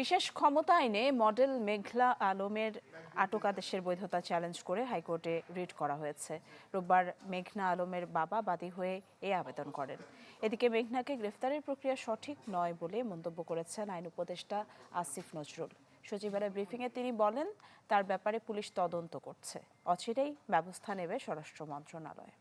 বিশেষ ক্ষমতা আইনে মডেল মেঘলা আলমের আটক আদেশের বৈধতা চ্যালেঞ্জ করে হাইকোর্টে রিট করা হয়েছে। রোববার মেঘনা আলমের বাবা বাদী হয়ে এই আবেদন করেন। এদিকে মেঘনাকে গ্রেফতারের প্রক্রিয়া সঠিক নয় বলে মন্তব্য করেছেন আইন উপদেষ্টা আসিফ নজরুল। সচিবালয় ব্রিফিংয়ে তিনি বলেন, তার ব্যাপারে পুলিশ তদন্ত করছে। অচিরেই ব্যবস্থা নেবে স্বরাষ্ট্র মন্ত্রণালয়।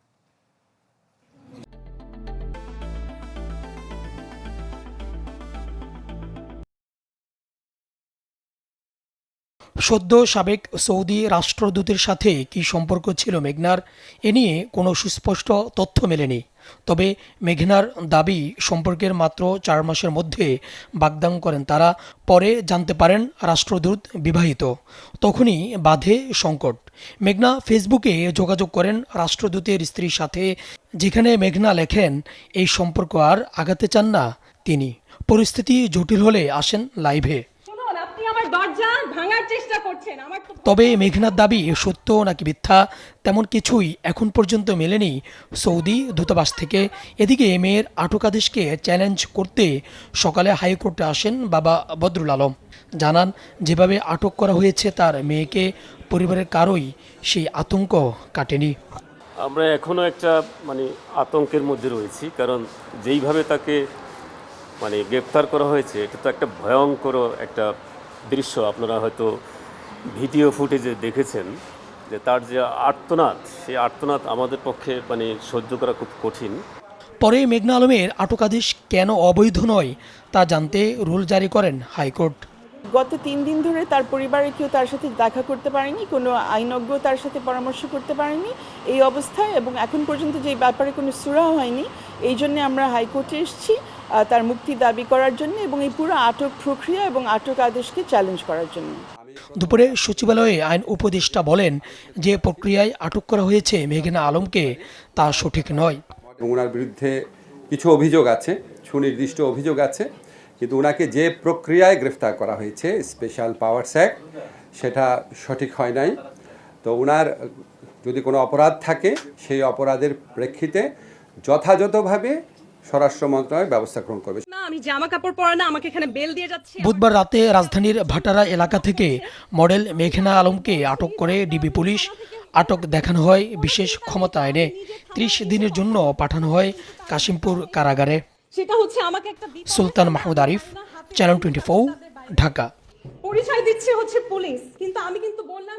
সদ্য সাবেক সৌদি রাষ্ট্রদূতের সাথে কি সম্পর্ক ছিল মেঘনার, এ নিয়ে কোনো সুস্পষ্ট তথ্য মেলেনি। তবে মেঘনার দাবি সম্পর্কের মাত্র চার মাসের মধ্যে বাগদান করেন তারা, পরে জানতে পারেন রাষ্ট্রদূত বিবাহিত। তখনই বাধে সংকট। মেঘনা ফেসবুকে যোগাযোগ করেন রাষ্ট্রদূতের স্ত্রীর সাথে, যেখানে মেঘনা লেখেন, এই সম্পর্ক আর আগাতে চান না তিনি। পরিস্থিতি জটিল হলে আসেন লাইভে। চেষ্টা করছেন আমার তবে মেঘনার দাবি সত্য নাকি মিথ্যা তেমন কিছুই এখন পর্যন্ত মেলেনি সৌদি দূতাবাস থেকে। এদিকে মেয়ের আটক আদেশকে চ্যালেঞ্জ করতে সকালে হাইকোর্টে আসেন বাবা বদরুল আলম। জানান যেভাবে আটক করা হয়েছে তার মেয়েকে পরিবারের কারোই সেই আতঙ্ক কাটেনি। আমরা এখনও একটা মানে আতঙ্কের মধ্যে রয়েছি কারণ যেইভাবে তাকে মানে গ্রেপ্তার করা হয়েছে এটা তো একটা ভয়ঙ্কর একটা দৃশ্য আপনারা হয়তো ভিডিও ফুটেজে দেখেছেন যে তার যে আর্তনাদ সেই আর্তনাদ আমাদের পক্ষে মানে সহ্য করা খুব কঠিন। পরে মেঘনা আলমের আটক আদেশ কেন অবৈধ নয় তা জানতে রুল জারি করেন হাইকোর্ট। গত তিন দিন ধরে তার পরিবারের কেউ তার সাথে দেখা করতে পারেনি কোনো আইনজ্ঞ তার সাথে পরামর্শ করতে পারেনি এই অবস্থায় এবং এখন পর্যন্ত যে ব্যাপারে কোনো সুরা হয়নি এই জন্য আমরা হাইকোর্টে এসেছি। তার মুক্তি দাবি করার জন্য এবং এই পুরো আটক প্রক্রিয়া এবং আটক আদেশকে চ্যালেঞ্জ করার জন্য। দুপুরে সচিবালয়ে আইন উপদেষ্টা বলেন যে প্রক্রিয়ায় আটক করা হয়েছে মেঘনা আলমকে তা সঠিক নয়। এবং ওনার বিরুদ্ধে কিছু অভিযোগ আছে সুনির্দিষ্ট অভিযোগ আছে কিন্তু ওনাকে যে প্রক্রিয়ায় গ্রেফতার করা হয়েছে স্পেশাল পাওয়ারস অ্যাক্ট সেটা সঠিক হয় নাই। তো ওনার যদি কোনো অপরাধ থাকে সেই অপরাধের প্রেক্ষিতে যথাযথভাবে স্বরাষ্ট্র মন্ত্রণালয় ব্যবস্থা গ্রহণ করবে। না আমি জামা কাপড় পরা না আমাকে এখানে বেল দিয়ে যাচ্ছে। বুধবার রাতে রাজধানীর ভাটারা এলাকা থেকে মডেল মেঘনা আলমকে আটক করে ডিবি পুলিশ। আটক দেখানো হয় বিশেষ ক্ষমতা আইনে ত্রিশ দিনের জন্য পাঠানো হয় কাশিমপুর কারাগারে। সেটা হচ্ছে আমাকে একটা সুলতান মাহমুদ আরিফ চ্যানেল টোয়েন্টি ঢাকা। পরিচয় দিচ্ছে হচ্ছে পুলিশ কিন্তু আমি কিন্তু বললাম